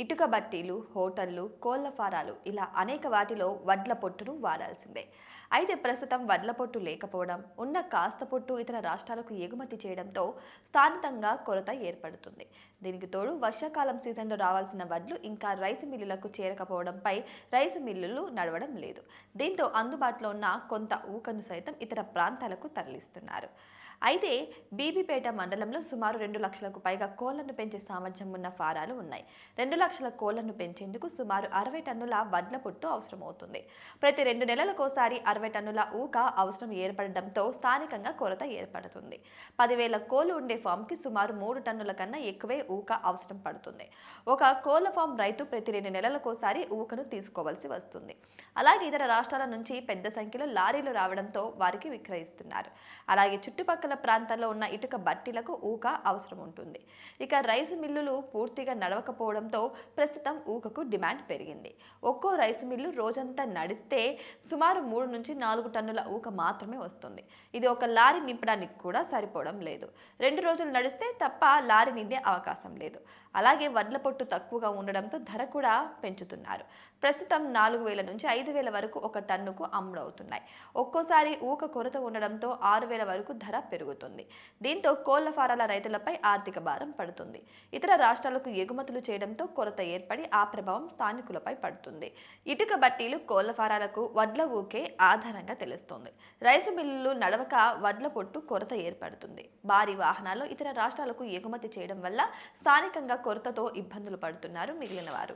ఇటుక బట్టీలు హోటళ్ళు కోళ్ళ ఫారాలు ఇలా అనేక వాటిలో వడ్ల పొట్టును వాడాల్సిందే. అయితే ప్రస్తుతం వడ్ల పొట్టు లేకపోవడం ఉన్న కాస్త పొట్టు ఇతర రాష్ట్రాలకు ఎగుమతి చేయడంతో స్థానికంగా కొరత ఏర్పడుతుంది. దీనికి తోడు వర్షాకాలం సీజన్లో రావాల్సిన వడ్లు ఇంకా రైసు మిల్లులకు చేరకపోవడంపై రైసు మిల్లులు నడవడం లేదు. దీంతో అందుబాటులో ఉన్న కొంత ఊకను సైతం ఇతర ప్రాంతాలకు తరలిస్తున్నారు. అయితే బీబీపేట మండలంలో సుమారు రెండు లక్షలకు పైగా కోళ్ళను పెంచే సామర్థ్యం ఉన్న ఫారాలు ఉన్నాయి. రెండు లక్షల కోళ్ళను పెంచేందుకు సుమారు అరవై టన్నుల వడ్ల పొట్టు అవసరమవుతుంది. ప్రతి రెండు నెలలకోసారి అరవై టన్నుల ఊక అవసరం ఏర్పడడంతో స్థానికంగా కొరత ఏర్పడుతుంది. పదివేల కోళ్ళు ఉండే ఫామ్కి సుమారు మూడు టన్నుల కన్నా ఎక్కువే ఊక అవసరం పడుతుంది. ఒక కోళ్ళ ఫామ్ రైతు ప్రతి రెండు నెలలకోసారి ఊకను తీసుకోవాల్సి వస్తుంది. అలాగే ఇతర రాష్ట్రాల నుంచి పెద్ద సంఖ్యలో లారీలు రావడంతో వారికి విక్రయిస్తున్నారు. అలాగే చుట్టుపక్కల ప్రాంతాల్లో ఉన్న ఇటుక బట్టీలకు ఊక అవసరం ఉంటుంది. ఇక రైసు మిల్లులు పూర్తిగా నడవకపోవడంతో ప్రస్తుతం ఊకకు డిమాండ్ పెరిగింది. ఒక్కో రైస్ మిల్లు రోజంతా నడిస్తే సుమారు మూడు నుంచి నాలుగు టన్నుల ఊక మాత్రమే వస్తుంది. ఇది ఒక లారీ నింపడానికి కూడా సరిపోవడం లేదు. రెండు రోజులు నడిస్తే తప్ప లారీ నిండే అవకాశం లేదు. అలాగే వడ్ల పొట్టు తక్కువగా ఉండడంతో ధర కూడా పెంచుతున్నారు. ప్రస్తుతం నాలుగు వేల నుంచి ఐదు వేల వరకు ఒక టన్నుకు అమ్ముడవుతున్నాయి. ఒక్కోసారి ఊక కొరత ఉండడంతో ఆరు వేల వరకు ధర పెరుగుతుంది. దీంతో కోళ్ళ ఫారాల రైతులపై ఆర్థిక భారం పడుతుంది. ఇతర రాష్ట్రాలకు ఎగుమతులు చేయడంతో కొరత ఏర్పడి ఆ ప్రభావం స్థానికులపై పడుతుంది. ఇటుక బట్టీలు కోళ్ళ ఫారాలకు వడ్ల ఊకే ఆధారంగా తెలుస్తోంది. రైసు మిల్లులు నడవక వడ్ల పొట్టు కొరత ఏర్పడుతుంది. భారీ వాహనాలు ఇతర రాష్ట్రాలకు ఎగుమతి చేయడం వల్ల స్థానికంగా కొరతతో ఇబ్బందులు పడుతున్నారు మిగిలిన వారు.